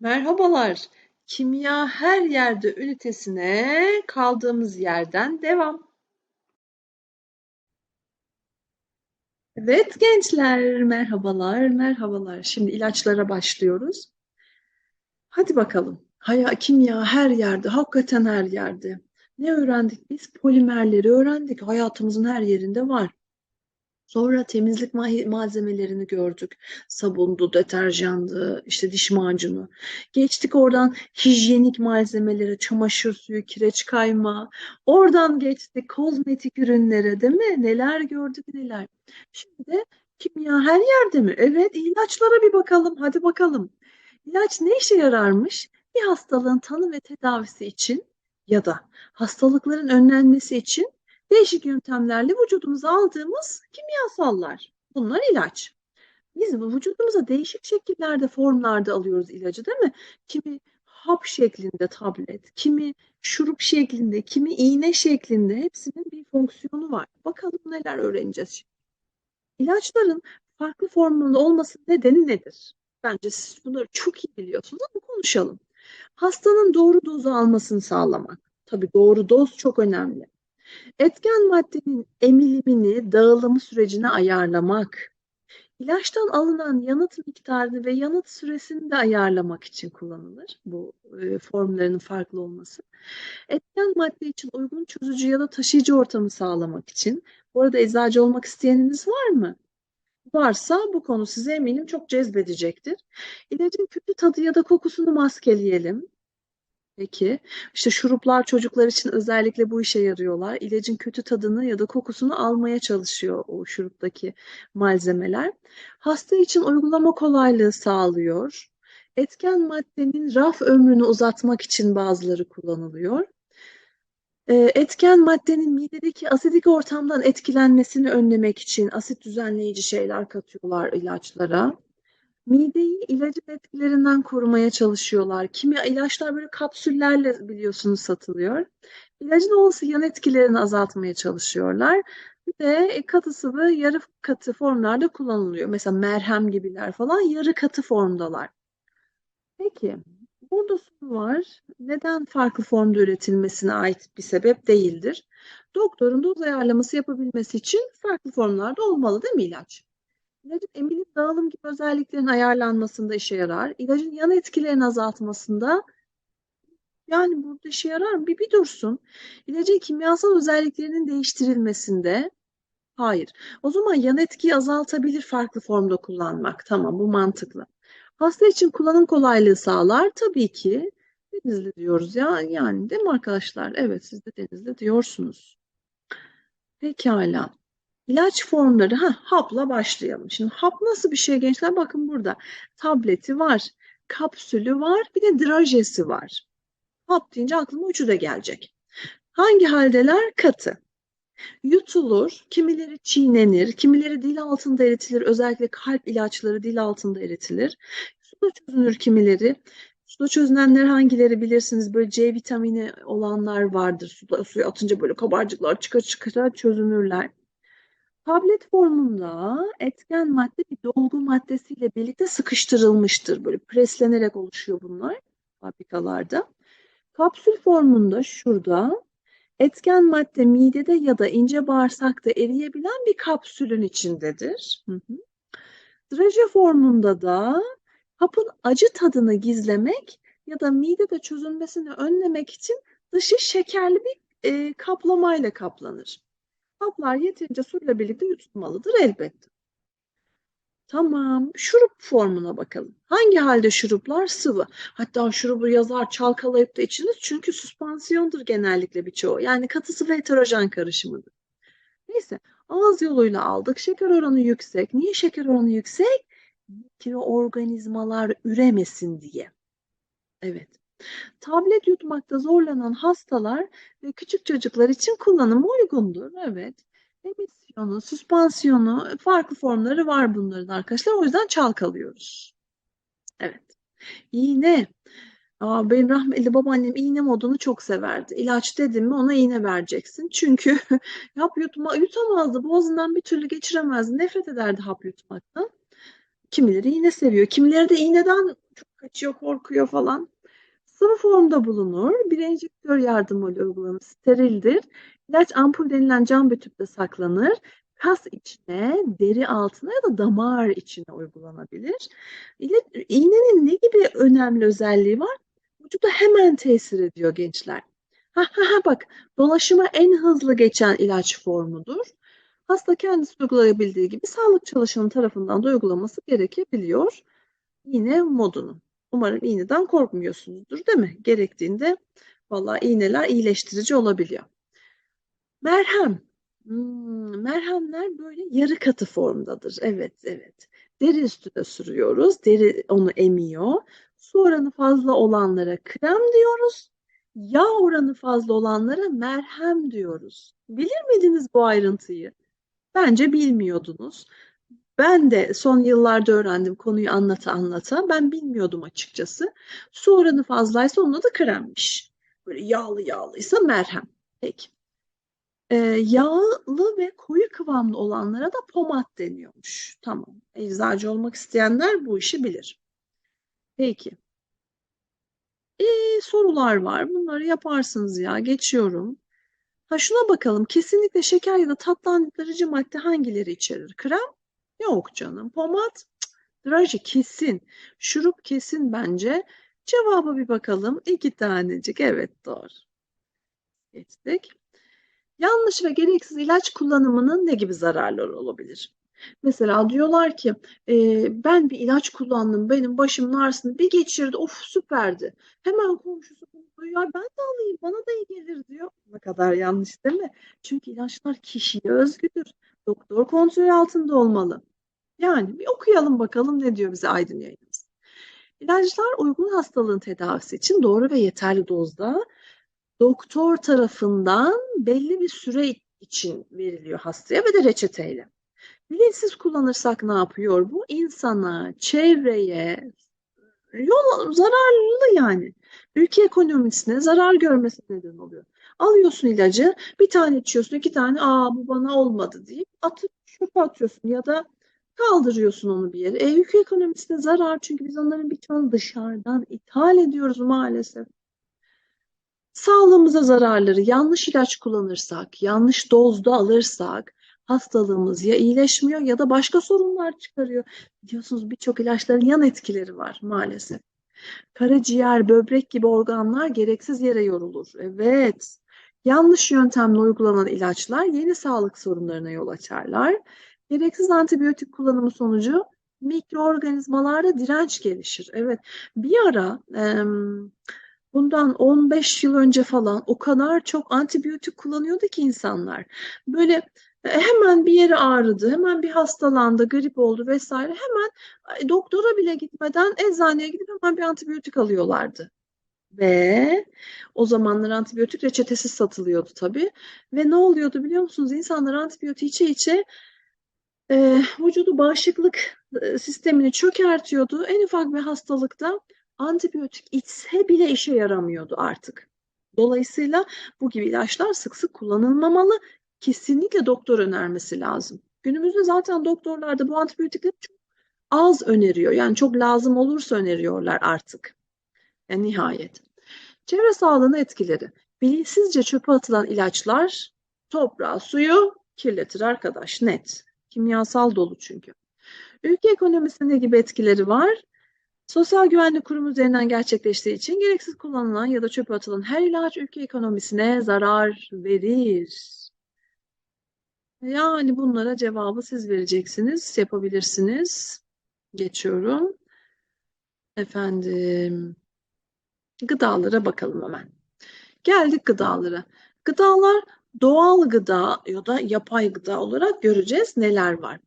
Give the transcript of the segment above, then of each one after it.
Merhabalar. Kimya her yerde ünitesine kaldığımız yerden devam. Evet gençler, merhabalar, merhabalar. Şimdi ilaçlara başlıyoruz. Hadi bakalım. Haya, kimya her yerde, hakikaten her yerde. Ne öğrendik biz? Polimerleri öğrendik. Hayatımızın her yerinde var. Sonra temizlik malzemelerini gördük. Sabundu, deterjandı, işte diş macunu. Geçtik oradan hijyenik malzemelere, çamaşır suyu, kireç kayma. Oradan geçtik kozmetik ürünlere değil mi? Neler gördük neler. Şimdi de kimya her yerde mi? Evet, ilaçlara bir bakalım. Hadi bakalım. İlaç ne işe yararmış? Bir hastalığın tanı ve tedavisi için ya da hastalıkların önlenmesi için değişik yöntemlerle vücudumuza aldığımız kimyasallar. Bunlar ilaç. Biz bu vücudumuza değişik şekillerde, formlarda alıyoruz ilacı değil mi? Kimi hap şeklinde tablet, kimi şurup şeklinde, kimi iğne şeklinde hepsinin bir fonksiyonu var. Bakalım neler öğreneceğiz şimdi. İlaçların farklı formunda olması nedeni nedir? Bence siz bunları çok iyi biliyorsunuz ama konuşalım. Hastanın doğru dozu almasını sağlamak. Tabii doğru doz çok önemli. Etken maddenin emilimini, dağılımı sürecine ayarlamak, ilaçtan alınan yanıt miktarını ve yanıt süresini de ayarlamak için kullanılır bu e, formların farklı olması. Etken madde için uygun çözücü ya da taşıyıcı ortamı sağlamak için. Bu arada eczacı olmak isteyeniniz var mı? Varsa bu konu size eminim çok cezbedecektir. İlacın kötü tadı ya da kokusunu maskeleyelim. Peki. İşte şuruplar çocuklar için özellikle bu işe yarıyorlar. İlacın kötü tadını ya da kokusunu almaya çalışıyor o şuruptaki malzemeler. Hasta için uygulama kolaylığı sağlıyor. Etken maddenin raf ömrünü uzatmak için bazıları kullanılıyor. Ee, etken maddenin midedeki asidik ortamdan etkilenmesini önlemek için asit düzenleyici şeyler katıyorlar ilaçlara. Mideyi ilacın etkilerinden korumaya çalışıyorlar. Kimi ilaçlar böyle kapsüllerle biliyorsunuz satılıyor. İlacın olası yan etkilerini azaltmaya çalışıyorlar. Bir de katı sıvı yarı katı formlarda kullanılıyor. Mesela merhem gibiler falan yarı katı formdalar. Peki burada soru var. Neden farklı formda üretilmesine ait bir sebep değildir? Doktorun doz ayarlaması yapabilmesi için farklı formlarda olmalı değil mi ilaç? İlacın emilim dağılım gibi özelliklerin ayarlanmasında işe yarar. İlacın yan etkilerini azaltmasında yani burada işe yarar mı? Bir, bir dursun. İlacın kimyasal özelliklerinin değiştirilmesinde hayır. O zaman yan etkiyi azaltabilir farklı formda kullanmak. Tamam bu mantıklı. Hasta için kullanım kolaylığı sağlar. Tabii ki denizli diyoruz ya. Yani değil mi arkadaşlar? Evet siz de denizli diyorsunuz. Pekala. İlaç formları, ha, hapla başlayalım. Şimdi hap nasıl bir şey gençler? Bakın burada tableti var, kapsülü var, bir de drajesi var. Hap deyince aklıma üçü de gelecek. Hangi haldeler? Katı. Yutulur, kimileri çiğnenir, kimileri dil altında eritilir. Özellikle kalp ilaçları dil altında eritilir. Suda çözünür kimileri. Suda çözünenler hangileri bilirsiniz? Böyle C vitamini olanlar vardır. Suda, suya atınca böyle kabarcıklar çıka çıka çözünürler. Tablet formunda etken madde bir dolgu maddesiyle birlikte sıkıştırılmıştır. Böyle preslenerek oluşuyor bunlar fabrikalarda. Kapsül formunda şurada etken madde midede ya da ince bağırsakta eriyebilen bir kapsülün içindedir. Hı. Draje formunda da hapın acı tadını gizlemek ya da midede çözülmesini önlemek için dışı şekerli bir e, kaplamayla kaplanır. Haplar yeterince suyla birlikte yutulmalıdır elbette. Tamam. Şurup formuna bakalım. Hangi halde şuruplar? Sıvı. Hatta şurubu yazar çalkalayıp da içiniz çünkü süspansiyondur genellikle birçoğu. Yani katı sıvı heterojen karışımıdır. Neyse ağız yoluyla aldık. Şeker oranı yüksek. Niye şeker oranı yüksek? Mikroorganizmalar üremesin diye. Evet. Tablet yutmakta zorlanan hastalar ve küçük çocuklar için kullanıma uygundur. Evet. Emisyonu, süspansiyonu, farklı formları var bunların arkadaşlar. O yüzden çalkalıyoruz. Evet. İğne. Aa, benim rahmetli babaannem iğne modunu çok severdi. İlaç dedim mi ona iğne vereceksin. Çünkü hap yutma, yutamazdı. Boğazından bir türlü geçiremezdi. Nefret ederdi hap yutmaktan. Kimileri iğne seviyor. Kimileri de iğneden çok kaçıyor, korkuyor falan. Sıvı formda bulunur. Bir enjektör yardımıyla uygulanır. Sterildir. İlaç ampul denilen cam bir tüpte saklanır. Kas içine, deri altına ya da damar içine uygulanabilir. İğnenin ne gibi önemli özelliği var? Vücuda hemen tesir ediyor gençler. Ha ha ha bak, dolaşıma en hızlı geçen ilaç formudur. Hasta kendisi uygulayabildiği gibi sağlık çalışanı tarafından da uygulaması gerekebiliyor. İğne modunu. Umarım iğneden korkmuyorsunuzdur, değil mi? Gerektiğinde vallahi iğneler iyileştirici olabiliyor. Merhem. Hmm, merhemler böyle yarı katı formdadır. Evet, evet. Deri üstüne sürüyoruz. Deri onu emiyor. Su oranı fazla olanlara krem diyoruz. Yağ oranı fazla olanlara merhem diyoruz. Bilir miydiniz bu ayrıntıyı? Bence bilmiyordunuz. Ben de son yıllarda öğrendim konuyu anlata anlata. Ben bilmiyordum açıkçası. Su oranı fazlaysa onun adı kremmiş. Böyle yağlı yağlıysa merhem. Peki. Ee, yağlı ve koyu kıvamlı olanlara da pomat deniyormuş. Tamam. Eczacı olmak isteyenler bu işi bilir. Peki. Ee, sorular var. Bunları yaparsınız ya. Geçiyorum. Ha şuna bakalım. Kesinlikle şeker ya da tatlandırıcı madde hangileri içerir? Krem? Yok canım. Pomat? Draje kesin. Şurup kesin bence. Cevaba bir bakalım. İki tanecik. Evet doğru. Geçtik. Yanlış ve gereksiz ilaç kullanımının ne gibi zararları olabilir? Mesela diyorlar ki e, ben bir ilaç kullandım benim başımın ağrısını bir geçirdi of süperdi. Hemen komşusu duyuyor ben de alayım bana da iyi gelir diyor. Ne kadar yanlış değil mi? Çünkü ilaçlar kişiye özgüdür. Doktor kontrol altında olmalı. Yani bir okuyalım bakalım ne diyor bize Aydın Yayınımız. İlaçlar uygun hastalığın tedavisi için doğru ve yeterli dozda doktor tarafından belli bir süre için veriliyor hastaya ve de reçeteyle. Bilinçsiz kullanırsak ne yapıyor bu? İnsana, çevreye, yol zararlı yani. Ülke ekonomisine zarar görmesine neden oluyor. Alıyorsun ilacı, bir tane içiyorsun, iki tane, aa bu bana olmadı deyip atıp çöpe atıyorsun ya da kaldırıyorsun onu bir yere. E, ülke ekonomisine zarar çünkü biz onların birçoğunu dışarıdan ithal ediyoruz maalesef. Sağlığımıza zararları yanlış ilaç kullanırsak, yanlış dozda alırsak hastalığımız ya iyileşmiyor ya da başka sorunlar çıkarıyor. Biliyorsunuz birçok ilaçların yan etkileri var maalesef. Karaciğer, böbrek gibi organlar gereksiz yere yorulur. Evet. Yanlış yöntemle uygulanan ilaçlar yeni sağlık sorunlarına yol açarlar. Gereksiz antibiyotik kullanımı sonucu mikroorganizmalarda direnç gelişir. Evet. Bir ara em, bundan 15 yıl önce falan o kadar çok antibiyotik kullanıyordu ki insanlar. Böyle e, hemen bir yeri ağrıdı, hemen bir hastalandı, grip oldu vesaire. Hemen e, doktora bile gitmeden eczaneye gidip hemen bir antibiyotik alıyorlardı. Ve o zamanlar antibiyotik reçetesiz satılıyordu tabii. Ve ne oluyordu biliyor musunuz? İnsanlar antibiyotik içe içe e, vücudu bağışıklık e, sistemini çökertiyordu. En ufak bir hastalıkta antibiyotik içse bile işe yaramıyordu artık. Dolayısıyla bu gibi ilaçlar sık sık kullanılmamalı. Kesinlikle doktor önermesi lazım. Günümüzde zaten doktorlar da bu antibiyotikleri çok az öneriyor. Yani çok lazım olursa öneriyorlar artık. Yani nihayet. Çevre sağlığına etkileri. Bilinçsizce çöpe atılan ilaçlar toprağı, suyu kirletir arkadaş net. Kimyasal dolu çünkü. Ülke ekonomisinde gibi etkileri var? Sosyal Güvenlik Kurumu üzerinden gerçekleştiği için gereksiz kullanılan ya da çöpe atılan her ilaç ülke ekonomisine zarar verir. Yani bunlara cevabı siz vereceksiniz, yapabilirsiniz. Geçiyorum. Efendim, gıdalara bakalım hemen. Geldik gıdalara. Gıdalar doğal gıda ya da yapay gıda olarak göreceğiz neler var.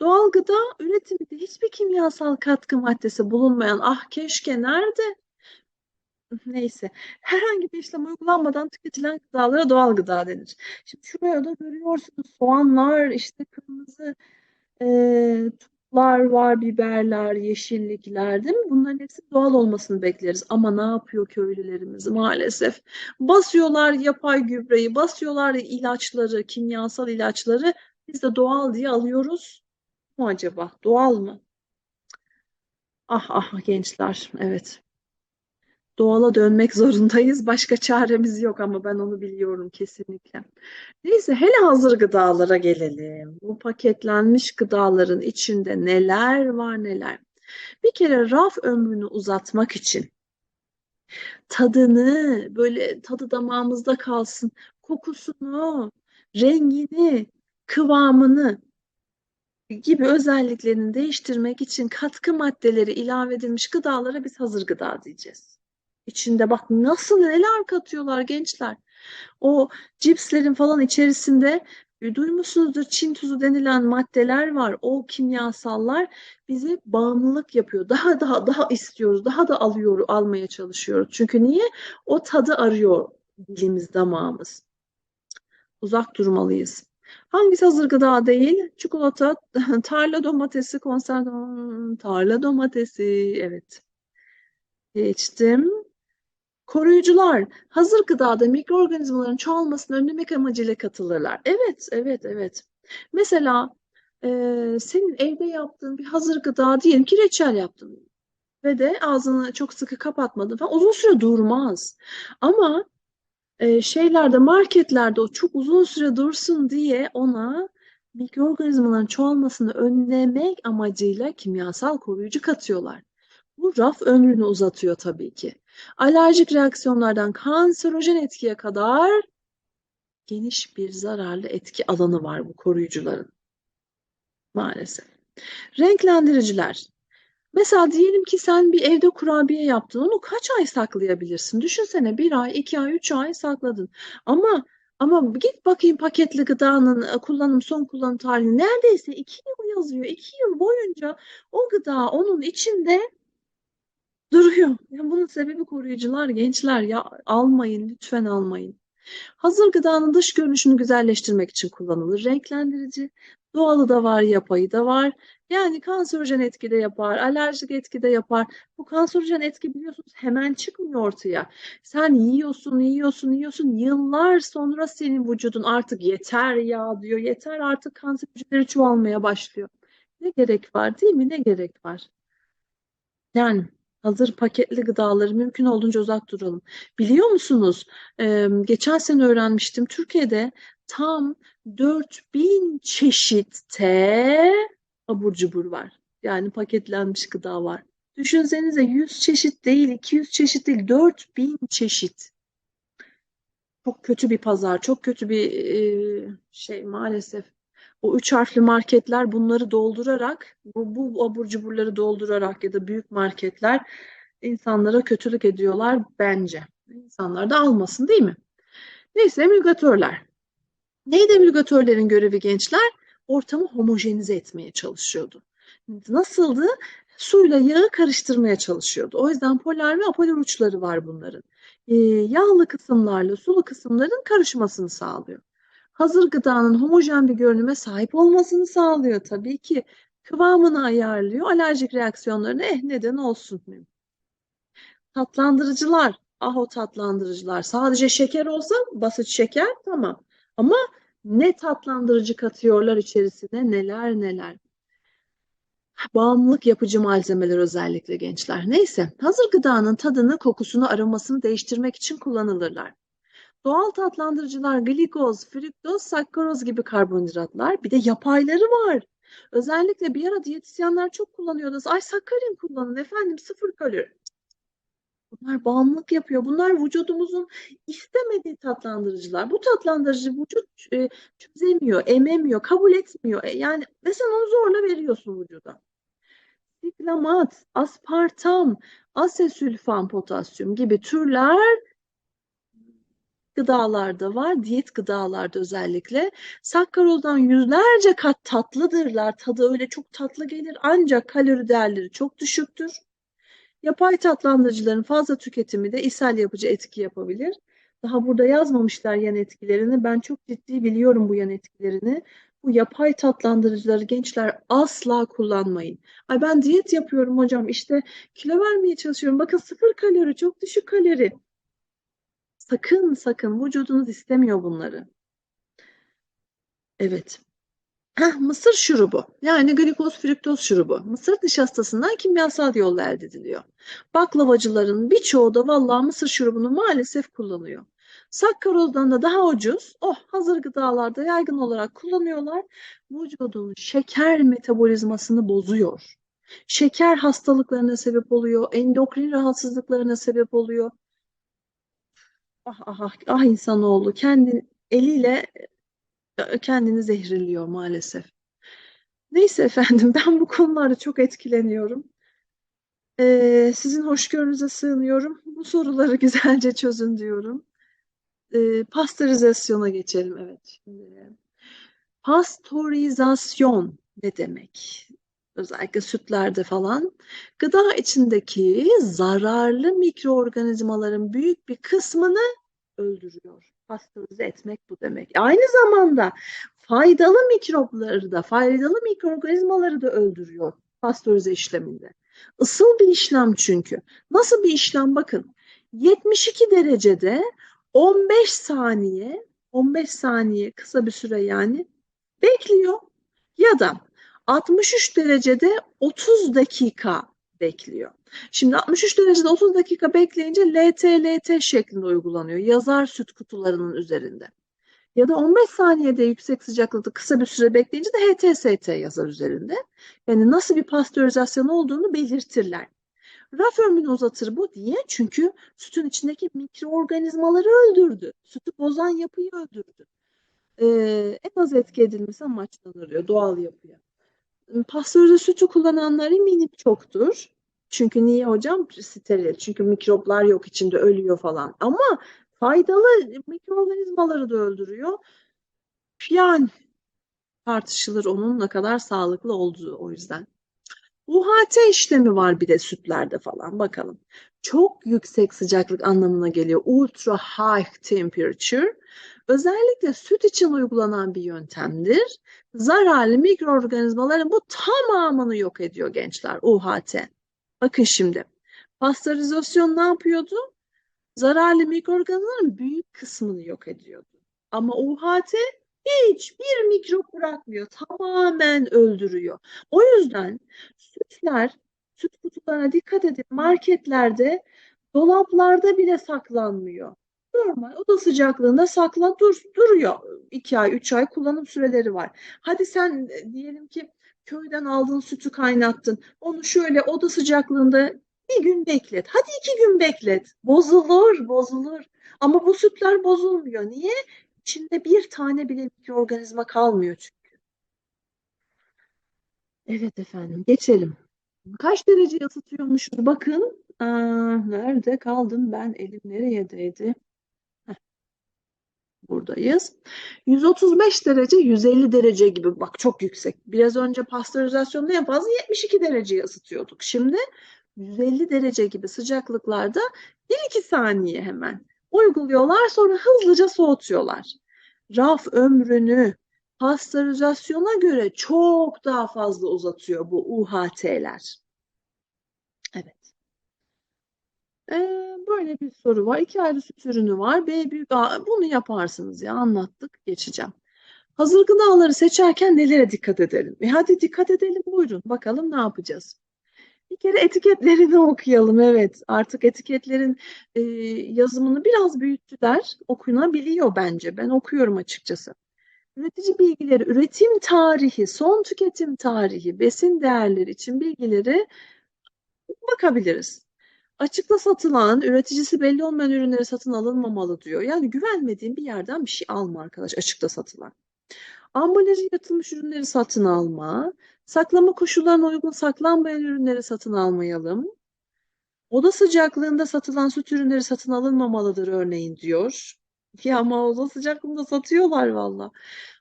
Doğal gıda üretiminde hiçbir kimyasal katkı maddesi bulunmayan ah keşke nerede? Neyse. Herhangi bir işlem uygulanmadan tüketilen gıdalara doğal gıda denir. Şimdi şuraya da görüyorsunuz soğanlar, işte kırmızı e, tutlar var, biberler, yeşillikler değil mi? Bunların hepsi doğal olmasını bekleriz. Ama ne yapıyor köylülerimiz maalesef? Basıyorlar yapay gübreyi, basıyorlar ilaçları, kimyasal ilaçları. Biz de doğal diye alıyoruz mu acaba? Doğal mı? Ah ah gençler, evet. Doğala dönmek zorundayız. Başka çaremiz yok ama ben onu biliyorum kesinlikle. Neyse hele hazır gıdalara gelelim. Bu paketlenmiş gıdaların içinde neler var neler. Bir kere raf ömrünü uzatmak için tadını böyle tadı damağımızda kalsın, kokusunu, rengini, kıvamını gibi özelliklerini değiştirmek için katkı maddeleri ilave edilmiş gıdalara biz hazır gıda diyeceğiz. İçinde bak nasıl neler katıyorlar gençler. O cipslerin falan içerisinde e, duymuşsunuzdur Çin tuzu denilen maddeler var. O kimyasallar bize bağımlılık yapıyor. Daha daha daha istiyoruz. Daha da alıyor, almaya çalışıyoruz. Çünkü niye? O tadı arıyor dilimiz, damağımız. Uzak durmalıyız. Hangisi hazır gıda değil? Çikolata, tarla domatesi, konserve, tarla domatesi. Evet. Geçtim. Koruyucular hazır gıdada mikroorganizmaların çoğalmasını önlemek amacıyla katılırlar. Evet, evet, evet. Mesela e, senin evde yaptığın bir hazır gıda diyelim ki reçel yaptın ve de ağzını çok sıkı kapatmadın falan uzun süre durmaz. Ama e, şeylerde marketlerde o çok uzun süre dursun diye ona mikroorganizmaların çoğalmasını önlemek amacıyla kimyasal koruyucu katıyorlar. Bu raf ömrünü uzatıyor tabii ki. Alerjik reaksiyonlardan kanserojen etkiye kadar geniş bir zararlı etki alanı var bu koruyucuların. Maalesef. Renklendiriciler. Mesela diyelim ki sen bir evde kurabiye yaptın. Onu kaç ay saklayabilirsin? Düşünsene bir ay, iki ay, üç ay sakladın. Ama ama git bakayım paketli gıdanın e, kullanım son kullanım tarihi neredeyse iki yıl yazıyor. İki yıl boyunca o gıda onun içinde duruyor. Ya bunun sebebi koruyucular, gençler ya almayın, lütfen almayın. Hazır gıdanın dış görünüşünü güzelleştirmek için kullanılır. Renklendirici, doğalı da var, yapayı da var. Yani kanserojen etki de yapar, alerjik etki de yapar. Bu kanserojen etki biliyorsunuz hemen çıkmıyor ortaya. Sen yiyorsun, yiyorsun, yiyorsun. Yıllar sonra senin vücudun artık yeter ya diyor. Yeter artık kanser hücreleri çoğalmaya başlıyor. Ne gerek var değil mi? Ne gerek var? Yani hazır paketli gıdaları mümkün olduğunca uzak duralım. Biliyor musunuz? Geçen sene öğrenmiştim. Türkiye'de tam 4000 çeşitte abur cubur var. Yani paketlenmiş gıda var. Düşünsenize 100 çeşit değil, 200 çeşit değil, 4000 çeşit. Çok kötü bir pazar, çok kötü bir şey maalesef. O üç harfli marketler bunları doldurarak, bu, bu abur cuburları doldurarak ya da büyük marketler insanlara kötülük ediyorlar bence. İnsanlar da almasın değil mi? Neyse emülgatörler. Neydi emülgatörlerin görevi gençler? Ortamı homojenize etmeye çalışıyordu. Nasıldı? Suyla yağı karıştırmaya çalışıyordu. O yüzden polar ve apolar uçları var bunların. Ee, yağlı kısımlarla sulu kısımların karışmasını sağlıyor hazır gıdanın homojen bir görünüme sahip olmasını sağlıyor tabii ki. Kıvamını ayarlıyor. Alerjik reaksiyonlarına eh neden olsun. Tatlandırıcılar. Ah o tatlandırıcılar. Sadece şeker olsa basit şeker tamam. Ama ne tatlandırıcı katıyorlar içerisine neler neler. Bağımlılık yapıcı malzemeler özellikle gençler. Neyse hazır gıdanın tadını, kokusunu, aromasını değiştirmek için kullanılırlar. Doğal tatlandırıcılar glikoz, fruktoz, sakkaroz gibi karbonhidratlar. Bir de yapayları var. Özellikle bir ara diyetisyenler çok kullanıyordu. Ay sakkarin kullanın efendim sıfır kalori. Bunlar bağımlılık yapıyor. Bunlar vücudumuzun istemediği tatlandırıcılar. Bu tatlandırıcı vücut e, çözemiyor, ememiyor, kabul etmiyor. E, yani mesela onu zorla veriyorsun vücuda. Siklamat, aspartam, asesülfan potasyum gibi türler gıdalarda var, diyet gıdalarda özellikle. Sakkarozdan yüzlerce kat tatlıdırlar. Tadı öyle çok tatlı gelir ancak kalori değerleri çok düşüktür. Yapay tatlandırıcıların fazla tüketimi de ishal yapıcı etki yapabilir. Daha burada yazmamışlar yan etkilerini. Ben çok ciddi biliyorum bu yan etkilerini. Bu yapay tatlandırıcıları gençler asla kullanmayın. Ay ben diyet yapıyorum hocam işte kilo vermeye çalışıyorum. Bakın sıfır kalori çok düşük kalori. Sakın sakın vücudunuz istemiyor bunları. Evet. Heh, mısır şurubu yani glikoz fruktoz şurubu mısır nişastasından kimyasal yolla elde ediliyor. Baklavacıların birçoğu da vallahi mısır şurubunu maalesef kullanıyor. Sakkarozdan da daha ucuz. Oh hazır gıdalarda yaygın olarak kullanıyorlar. Vücudun şeker metabolizmasını bozuyor. Şeker hastalıklarına sebep oluyor. Endokrin rahatsızlıklarına sebep oluyor. Ah ah ah, ah insanoğlu kendi eliyle e, kendini zehirliyor maalesef. Neyse efendim ben bu konularda çok etkileniyorum. Ee, sizin hoşgörünüze sığınıyorum. Bu soruları güzelce çözün diyorum. Ee, pastörizasyona geçelim. Evet. Şimdi, pastörizasyon ne demek? Özellikle sütlerde falan. Gıda içindeki zararlı mikroorganizmaların büyük bir kısmını öldürüyor. Pastörize etmek bu demek. Aynı zamanda faydalı mikropları da, faydalı mikroorganizmaları da öldürüyor pastörize işleminde. Isıl bir işlem çünkü. Nasıl bir işlem? Bakın 72 derecede 15 saniye 15 saniye kısa bir süre yani bekliyor ya da 63 derecede 30 dakika bekliyor. Şimdi 63 derecede 30 dakika bekleyince LT-LT şeklinde uygulanıyor. Yazar süt kutularının üzerinde. Ya da 15 saniyede yüksek sıcaklıkta kısa bir süre bekleyince de HTST yazar üzerinde. Yani nasıl bir pastörizasyon olduğunu belirtirler. Raf ömrünü uzatır bu diye çünkü sütün içindeki mikroorganizmaları öldürdü. Sütü bozan yapıyı öldürdü. Ee, en az etki edilmesi amaçlanır doğal yapıya. Pastörize sütü kullananlar eminim çoktur. Çünkü niye hocam? Steril. Çünkü mikroplar yok içinde ölüyor falan. Ama faydalı mikroorganizmaları da öldürüyor. Yani tartışılır onun ne kadar sağlıklı olduğu o yüzden. UHT işlemi var bir de sütlerde falan bakalım. Çok yüksek sıcaklık anlamına geliyor. Ultra high temperature. Özellikle süt için uygulanan bir yöntemdir. Zararlı mikroorganizmaların bu tamamını yok ediyor gençler UHT. Bakın şimdi pastörizasyon ne yapıyordu? Zararlı mikroorganizmaların büyük kısmını yok ediyordu. Ama UHT hiçbir mikrop bırakmıyor. Tamamen öldürüyor. O yüzden sütler, süt kutularına dikkat edin. Marketlerde, dolaplarda bile saklanmıyor. Normal oda sıcaklığında sakla dur, duruyor. 2 ay, 3 ay kullanım süreleri var. Hadi sen diyelim ki köyden aldığın sütü kaynattın. Onu şöyle oda sıcaklığında bir gün beklet. Hadi iki gün beklet. Bozulur, bozulur. Ama bu sütler bozulmuyor. Niye? İçinde bir tane bile mikroorganizma kalmıyor çünkü. Evet efendim, geçelim. Kaç derece ısıtıyormuşuz? Bakın. Aa, nerede kaldım ben? Elim nereye değdi? Buradayız. 135 derece, 150 derece gibi. Bak çok yüksek. Biraz önce pastörizasyonda en fazla 72 dereceye ısıtıyorduk. Şimdi 150 derece gibi sıcaklıklarda 1-2 saniye hemen uyguluyorlar sonra hızlıca soğutuyorlar. Raf ömrünü pastörizasyona göre çok daha fazla uzatıyor bu UHT'ler. Evet. Ee, böyle bir soru var. İki ayrı süt ürünü var. B büyük A. Bunu yaparsınız ya anlattık. Geçeceğim. Hazır gıdaları seçerken nelere dikkat edelim? E hadi dikkat edelim buyurun. Bakalım ne yapacağız? Bir kere etiketlerini okuyalım. Evet, artık etiketlerin e, yazımını biraz büyüttüler. Okunabiliyor bence. Ben okuyorum açıkçası. Üretici bilgileri, üretim tarihi, son tüketim tarihi, besin değerleri için bilgileri bakabiliriz. Açıkta satılan, üreticisi belli olmayan ürünleri satın alınmamalı diyor. Yani güvenmediğin bir yerden bir şey alma arkadaş açıkta satılan. Ambalajı yatılmış ürünleri satın alma, saklama koşullarına uygun saklanmayan ürünleri satın almayalım. Oda sıcaklığında satılan süt ürünleri satın alınmamalıdır örneğin diyor. Ya ama oda sıcaklığında satıyorlar valla.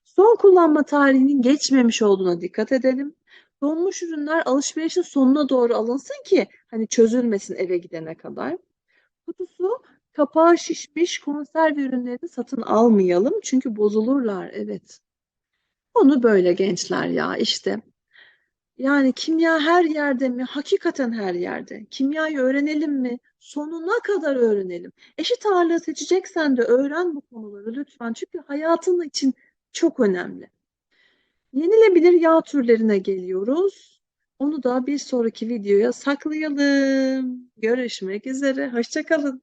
Son kullanma tarihinin geçmemiş olduğuna dikkat edelim. Donmuş ürünler alışverişin sonuna doğru alınsın ki hani çözülmesin eve gidene kadar. Kutusu kapağı şişmiş konserve ürünlerini satın almayalım çünkü bozulurlar. Evet. Onu böyle gençler ya işte. Yani kimya her yerde mi? Hakikaten her yerde. Kimyayı öğrenelim mi? Sonuna kadar öğrenelim. Eşit ağırlığı seçeceksen de öğren bu konuları lütfen. Çünkü hayatın için çok önemli. Yenilebilir yağ türlerine geliyoruz. Onu da bir sonraki videoya saklayalım. Görüşmek üzere. Hoşça kalın.